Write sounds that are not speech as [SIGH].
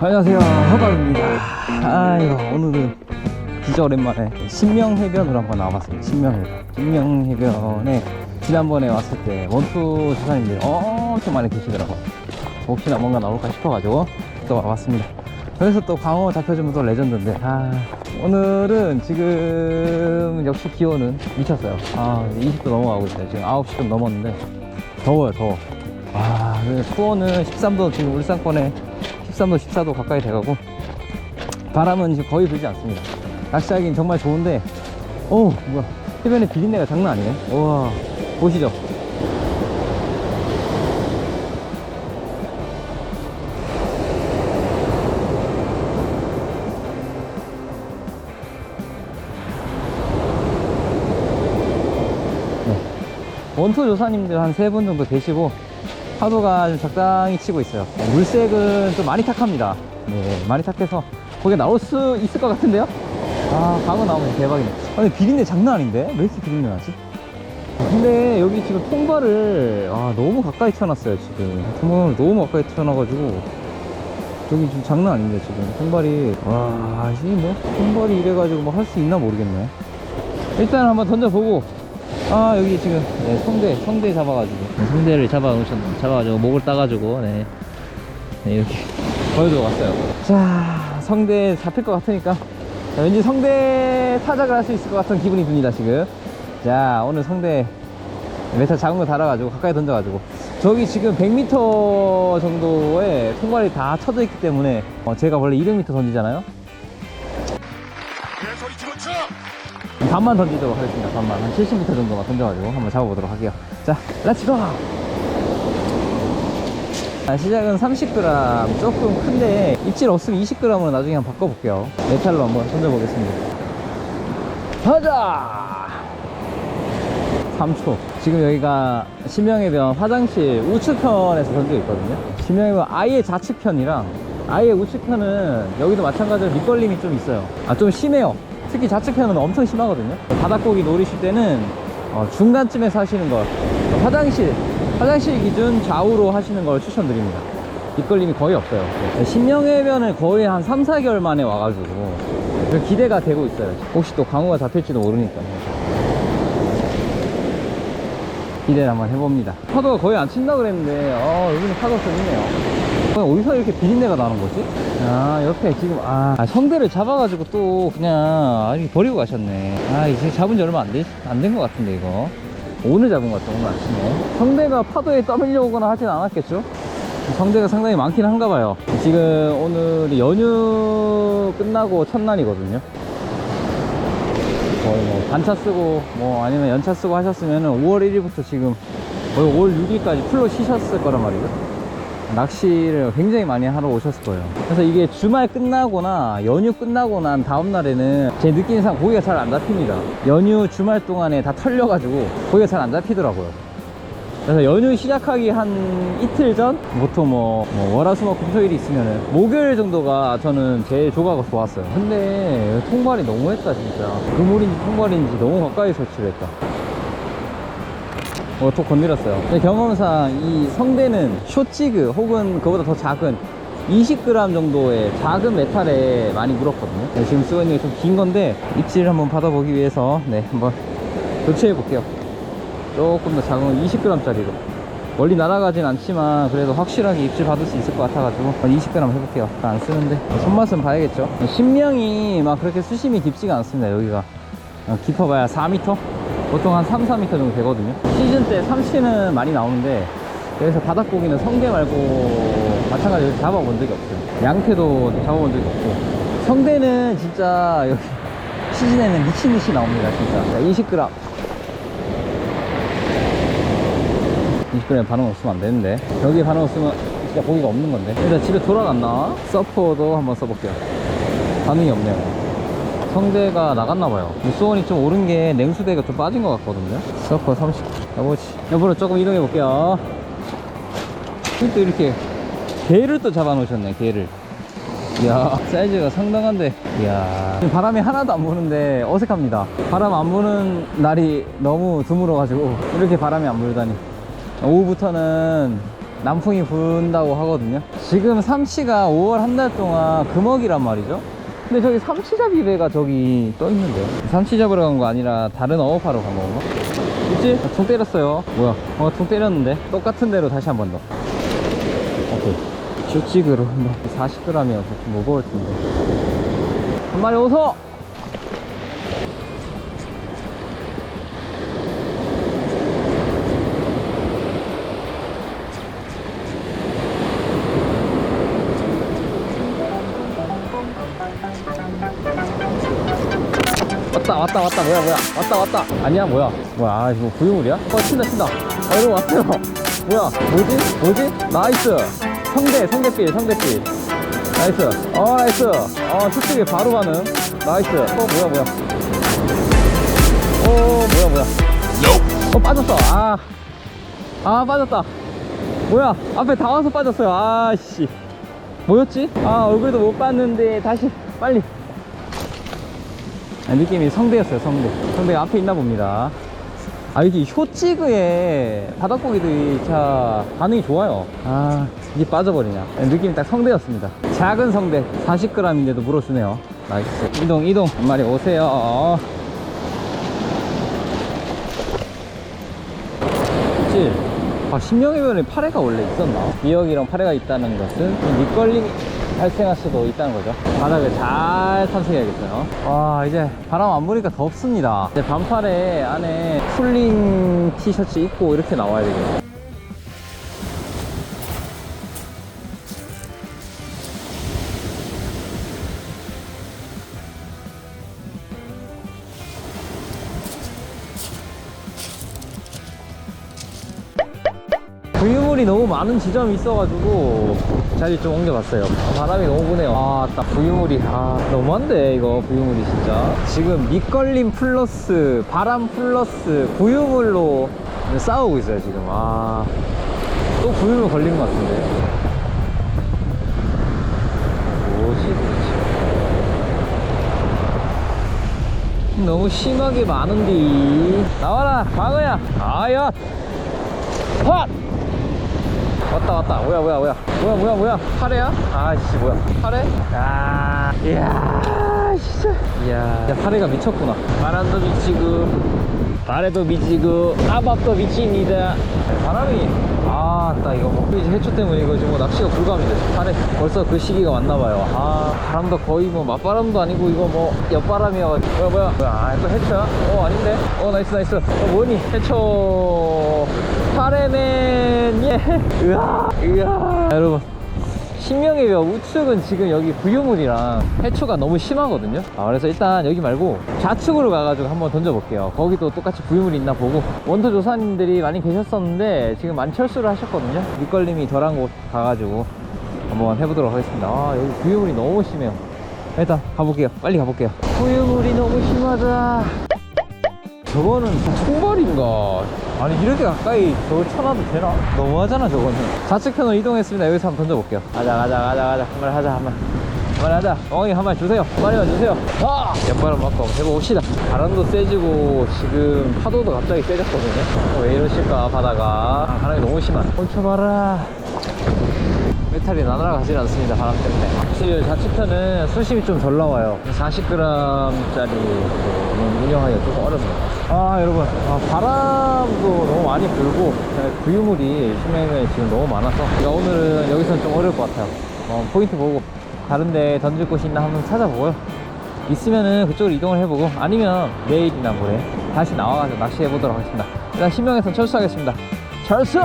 안녕하세요. 허박입니다. 아이고 오늘은 진짜 오랜만에 신명해변으로 한번 나와봤습니다. 신명해변. 신명해변에 지난번에 왔을 때 원투 조사님들이 엄청 많이 계시더라고요 혹시나 뭔가 나올까 싶어가지고 또 와봤습니다. 그래서 또 광어 잡혀주면 또 레전드인데 아 오늘은 지금 역시 기온은 미쳤어요. 아 20도 넘어가고 있어요. 지금 9시 좀 넘었는데. 더워요 더워. 아그 수온은 13도 지금 울산권에 13도 14도 가까이 돼가고 바람은 지금 거의 불지 않습니다. 낚시하기는 정말 좋은데 오 뭐야. 해변에 비린내가 장난 아니네. 우와 보시죠. 네. 원투 조사님들 한 세 분 정도 계시고 파도가 좀 적당히 치고 있어요. 물색은 좀 많이 탁합니다. 네 많이 탁해서 거기 나올 수 있을 것 같은데요? 아 광어 나오면 대박이네. 아 근데 비린내 장난 아닌데? 왜 이렇게 비린내 나지? 근데 여기 지금 통발을 아 너무 가까이 쳐놨어요 지금. 통발을 너무 가까이 쳐놔가지고 여기 지금 장난 아닌데 지금. 통발이 와 지금 뭐 통발이 이래가지고 뭐 할 수 있나 모르겠네. 일단 한번 던져보고 아 여기 지금 네, 성대 성대 잡아가지고. 네, 성대를 잡아 놓으셨 잡아가지고 목을 따가지고 네, 네 이렇게. 보여줘 왔어요. 자 성대 잡힐 것 같으니까. 자, 왠지 성대 타작을 할 수 있을 것 같은 기분이 듭니다 지금. 자 오늘 성대 메탈 작은 거 달아가지고 가까이 던져가지고. 저기 지금 100m 정도의 통발이 다 쳐져 있기 때문에 어, 제가 원래 200m 던지잖아요 반만 던지도록 하겠습니다. 반만. 한 70m 정도만 던져가지고 한번 잡아보도록 할게요. 자, 렛츠고! 아, 시작은 30g. 조금 큰데, 입질 없으면 20g으로 나중에 한번 바꿔볼게요. 메탈로 한번 던져보겠습니다. 가자! 3초. 지금 여기가 심영해변 화장실 우측편에서 던지고 있거든요. 심영해변 아예 좌측편이랑 아예 우측편은 여기도 마찬가지로 밑걸림이 좀 있어요. 아, 좀 심해요. 특히 좌측편은 엄청 심하거든요. 바닥고기 노리실 때는 어, 중간쯤에서 하시는 걸 화장실, 화장실 기준 좌우로 하시는 걸 추천드립니다. 밑걸림이 거의 없어요. 네, 신명해변을 거의 한 3, 4개월 만에 와가지고 기대가 되고 있어요. 혹시 또 광어가 잡힐지도 모르니까요. 기대를 한번 해봅니다. 파도가 거의 안 친다 그랬는데, 어, 여기는 파도가 좀 있네요. 어, 어디서 이렇게 비린내가 나는 거지? 아, 옆에 지금, 아, 아, 성대를 잡아가지고 또 그냥, 아, 이렇게 버리고 가셨네. 아, 이제 잡은 지 얼마 안 돼, 안된 것 같은데, 이거. 오늘 잡은 것 같아, 오늘 아침에. 성대가 파도에 떠밀려오거나 하진 않았겠죠? 성대가 상당히 많긴 한가 봐요. 지금 오늘 연휴 끝나고 첫날이거든요. 거의 뭐 반차 쓰고 뭐 아니면 연차 쓰고 하셨으면 5월 1일부터 지금 거의 5월 6일까지 풀로 쉬셨을 거란 말이죠 낚시를 굉장히 많이 하러 오셨을 거예요. 그래서 이게 주말 끝나거나 연휴 끝나고 난 다음 날에는 제 느낌상 고기가 잘 안 잡힙니다. 연휴 주말 동안에 다 털려가지고 고기가 잘 안 잡히더라고요. 그래서 연휴 시작하기 한 이틀 전? 보통 뭐, 뭐 월화수목 금토일이 있으면은 목요일 정도가 저는 제일 조가가 좋았어요. 근데 통발이 너무했다 진짜. 그물인지 통발인지 너무 가까이 설치를 했다 어, 또 건드렸어요. 경험상 이 성대는 쇼찌그 혹은 그보다 더 작은 20g 정도의 작은 메탈에 많이 물었거든요. 네, 지금 쓰고 있는 게 좀 긴 건데 입질을 한번 받아보기 위해서 네 한번 교체해 볼게요. 조금 더 작은 20g짜리로. 멀리 날아가진 않지만 그래도 확실하게 입질 받을 수 있을 것 같아가지고 20g 해볼게요. 아까 안 쓰는데 손맛은 봐야겠죠? 신명이 막 그렇게 수심이 깊지가 않습니다 여기가. 어, 깊어봐야 4m? 보통 한 3, 4m 정도 되거든요. 시즌 때 삼치는 많이 나오는데 여기서 바닥고기는 성게 말고 마찬가지로 잡아본 적이 없어요. 양태도 잡아본 적이 없고. 성대는 진짜 여기 시즌에는 미친듯이 나옵니다 진짜. 20g 20g 반응 없으면 안 되는데. 여기에 반응 없으면 진짜 고기가 없는 건데. 일단 집에 돌아갔나? 서퍼도 한번 써볼게요. 반응이 없네요 성대가 나갔나봐요. 수온이 좀 오른 게 냉수대가 좀 빠진 것 같거든요. 서퍼 30 여보지. 여보로 조금 이동해 볼게요. 또 이렇게. 개를 또 잡아 놓으셨네 개를. 이야 사이즈가 상당한데. 이야. 바람이 하나도 안 부는데 어색합니다. 바람 안 부는 날이 너무 드물어 가지고 이렇게 바람이 안 불다니. 오후부터는 남풍이 분다고 하거든요. 지금 삼치가 5월 한 달 동안 금어기란 말이죠. 근데 저기 삼치잡이 배가 저기 떠 있는데 삼치 잡으러 간 거 아니라 다른 어업하러 간 건가? 있지? 아, 총 때렸어요. 뭐야? 어, 총 때렸는데 똑같은 대로 다시 한 번 더. 오케이. 한번 40g이어서 좀 무거울 텐데. 한 마리 오소! 왔다 왔다. 뭐야 뭐야. 왔다 왔다. 아니야 뭐야. 뭐야 아 이거 구유물이야? 어 친다 친다. 어 여러분 왔어요. 뭐야 뭐지? 뭐지? 나이스. 성대 성대필 성대필. 나이스. 어 나이스. 어 수축에 바로 가는. 나이스. 어 뭐야 뭐야. 어 뭐야 뭐야. 어 빠졌어. 아. 아 빠졌다. 뭐야 앞에 다 와서 빠졌어요. 아씨. 뭐였지? 아 얼굴도 못 봤는데 다시 빨리. 아, 느낌이 성대였어요 성대. 성대가 앞에 있나 봅니다. 아 여기 쇼찌그에 바닥고기들이 자 반응이 좋아요. 아 이게 빠져버리냐. 아, 느낌이 딱 성대였습니다. 작은 성대 40g인데도 물어주네요. 나이스 이동 이동. 한 마리 오세요. 그치? 아, 신명이면에 파래가 원래 있었나? 미역이랑 파래가 있다는 것은 밑걸림이 발생할 수도 있다는 거죠. 바닥을 잘 탐색해야겠어요. 와, 이제 바람 안 부니까 덥습니다. 이제 반팔에 안에 쿨링 티셔츠 입고 이렇게 나와야 되겠네요. 부유물이 너무 많은 지점이 있어가지고 자리 좀 옮겨봤어요. 바람이 너무 부네요. 아딱 부유물이. 아 너무한데 이거 부유물이 진짜. 지금 밑걸림 플러스 바람 플러스 부유물로 싸우고 있어요 지금. 아또 부유물 걸리는 것 같은데. 너무 심하게 많은데 나와라 광어야. 아야 헛! 왔다 왔다. 뭐야 뭐야 뭐야. 뭐야 뭐야 뭐야. 파래야? 아씨 뭐야. 파래? 아 이야 진짜. 이야 야, 파래가 미쳤구나. 바람도 미치고. 바래도 미치고 아밥도 미칩니다. 바람이 아따 이거 먹비지 해초 때문에 이거 지금 뭐 낚시가 불가합니다. 파래 벌써 그 시기가 왔나봐요. 아 바람도 거의 뭐 맞바람도 아니고 이거 뭐 옆바람이어가지고. 뭐야 뭐야? 뭐야 아 또 해초야? 어 아닌데? 어 나이스 나이스. 어 뭐니? 해초. 파래맨 예. [LAUGHS] 으아 으아. 여러분 신명의 벽 우측은 지금 여기 부유물이랑 해초가 너무 심하거든요. 아, 그래서 일단 여기 말고 좌측으로 가가지고 한번 던져볼게요. 거기도 똑같이 부유물이 있나 보고. 원터 조사님들이 많이 계셨었는데 지금 많이 철수를 하셨거든요. 밑걸림이 덜한 곳 가가지고 한번 해보도록 하겠습니다. 아 여기 부유물이 너무 심해요. 일단 가볼게요. 빨리 가볼게요. 부유물이 너무 심하다. 저거는 총벌인가? 아니 이렇게 가까이 저걸 쳐놔도 되나? 너무하잖아 저거는. 좌측편으로 이동했습니다. 여기서 한번 던져볼게요. 가자 가자 가자 가자. 한 마리 하자 한마리 한 마리 하자. 엉이 한 마리 주세요. 한 마리만 주세요. 아! 옆바람 맞고 한번 해봅시다. 바람도 세지고 지금 파도도 갑자기 세졌거든요. 어, 왜 이러실까 바다가? 아, 바람이 너무 심한 멈춰봐라 메탈이 나날아가질 않습니다 바람 때문에. 확실히 좌측편은 수심이 좀 덜 나와요. 40g짜리 운영하기가 조금 어렵네요 아 여러분. 아, 바람도 너무 많이 불고 네, 부유물이 심해에 지금 너무 많아서 제가 오늘은 여기서는 좀 어려울 것 같아요. 어, 포인트 보고 다른데 던질 곳이 있나 한번 찾아보고요. 있으면은 그쪽으로 이동을 해보고 아니면 내일이나 모레 다시 나와가지고 낚시해 보도록 하겠습니다. 일단 신명에서 철수하겠습니다. 철수